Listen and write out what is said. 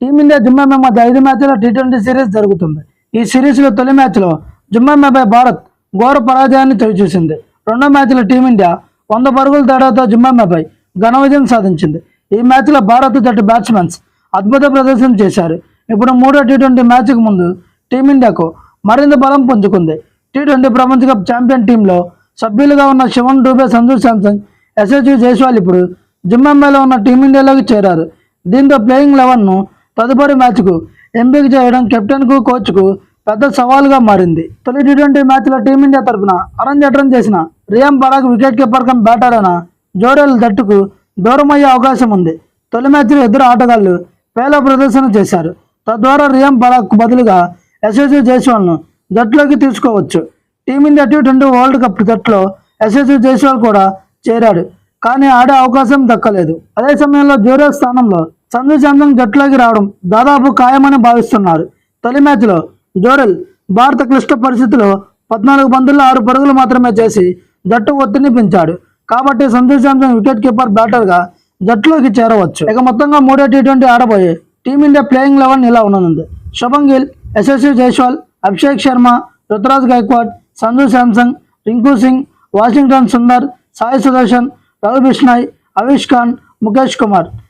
Team India Zimbabwe మధ్య ఐదు మ్యాచ్ల టీ ట్వంటీ సిరీస్ జరుగుతుంది. ఈ సిరీస్లో తొలి మ్యాచ్లో జింబాబేపై భారత్ ఘోర పరాజయాన్ని చవిచూసింది రెండో మ్యాచ్లో టీమిండియా వంద పరుగుల తేడాతో జింబాబేపై ఘన విజయం సాధించింది. ఈ మ్యాచ్లో భారత జట్టు బ్యాట్స్మెన్స్ అద్భుత ప్రదర్శన చేశారు. ఇప్పుడు మూడో టీ ట్వంటీ మ్యాచ్కు ముందు టీమిండియాకు మరింత బలం పుంజుకుంది. టీ ట్వంటీ ప్రపంచ కప్ ఛాంపియన్ టీంలో సభ్యులుగా ఉన్న శివన్ డూబే సంజు శాంసంగ్ ఎస్హెచ్ జైస్వాల్ ఇప్పుడు జింబాబేలో ఉన్న టీమిండియాలోకి చేరారు. దీంతో ప్లేయింగ్ లెవెన్ను తదుపరి మ్యాచ్కు ఎంపిక చేయడం కెప్టెన్కు కోచ్కు పెద్ద సవాలుగా మారింది. తొలి టీ ట్వంటీ మ్యాచ్లో టీమిండియా తరపున అరంగేట్రం చేసిన Riyan Parag wicket keeper cum batter అయిన జోరెల్ జట్టుకు దూరమయ్యే అవకాశం ఉంది. తొలి మ్యాచ్లో ఇద్దరు ఆటగాళ్ళు పేల ప్రదర్శన చేశారు. తద్వారా రియాం పరాగ్కు బదులుగా ఎస్ఎస్సి జైస్వాల్ను జట్టులోకి తీసుకోవచ్చు. Team India T twenty world cup జట్టులో ఎస్ఎస్సి జైస్వాల్ కూడా చేరాడు. కానీ ఆడే అవకాశం దక్కలేదు. అదే సమయంలో జోరెల్ స్థానంలో సంజు శాంసంగ్ జట్టులోకి రావడం దాదాపు ఖాయమని భావిస్తున్నారు. తొలి మ్యాచ్లో జోరెల్ భారత క్లిష్ట పరిస్థితిలో పద్నాలుగు బంతుల్లో ఆరు పరుగులు మాత్రమే చేసి జట్టు ఒత్తిడిని పెంచాడు. కాబట్టి సంజు శాంసంగ్ వికెట్ కీపర్ బ్యాటర్గా జట్టులోకి చేరవచ్చు. ఇక మొత్తంగా మూడో టీ ట్వంటీ ఆడబోయే టీమిండియా ప్లేయింగ్ లెవెన్ ఇలా ఉండనుంది. శుభం గిల్ యశస్వి జైస్వాల్ అభిషేక్ శర్మ రుతురాజ్ గైక్వాడ్ సంజు శాంసంగ్ రింకు సింగ్ వాషింగ్టన్ సుందర్ సాయి సుదర్శన్ రవి బిష్నాయ్ అవిష్ ఖాన్ ముఖేష్ కుమార్.